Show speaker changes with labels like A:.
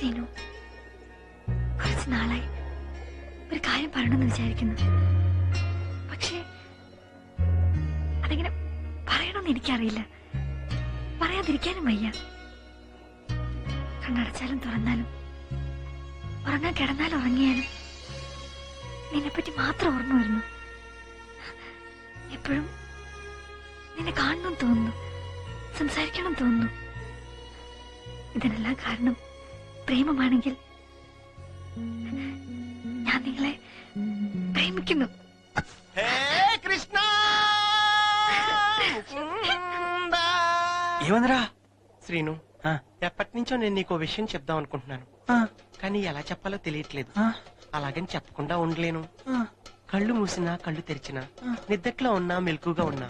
A: സീനു കുറച്ച് നാളായി ഒരു കാര്യം പറയണമെന്ന് വിചാരിക്കുന്നു. പക്ഷേ അതെങ്ങനെ പറയണമെന്ന് എനിക്കറിയില്ല. പറയാതിരിക്കാനും വയ്യ. കണ്ണടച്ചാലും തുറന്നാലും ഉറങ്ങാൻ കിടന്നാലും ഉറങ്ങിയാലും നിന്നെപ്പറ്റി മാത്രം ഓർമ്മ വരുന്നു. എപ്പോഴും നിന്നെ കാണണം തോന്നുന്നു സംസാരിക്കണം തോന്നുന്നു. ഇതിനെല്ലാം കാരണം പ്രേമമാണെങ്കിൽ ഞാൻ നിങ്ങളെ പ്രേമിക്കുന്നു
B: ഹേ കൃഷ്ണ ముకుంద.
C: ఏమందిరా
B: శ్రీను
C: ఆ.
B: ఎప్పటి నుంచో నేను నీకు ఓ విషయం చెప్దాం అనుకుంటున్నాను
C: ఆ,
B: కానీ ఎలా చెప్పాలో తెలియట్లేదు
C: ఆ,
B: అలాగని చెప్పకుండా ఉండలేను
C: ఆ.
B: కళ్ళు మూసినా కళ్ళు తెరిచినా నిద్దట్లో ఉన్నా మెలకుగా ఉన్నా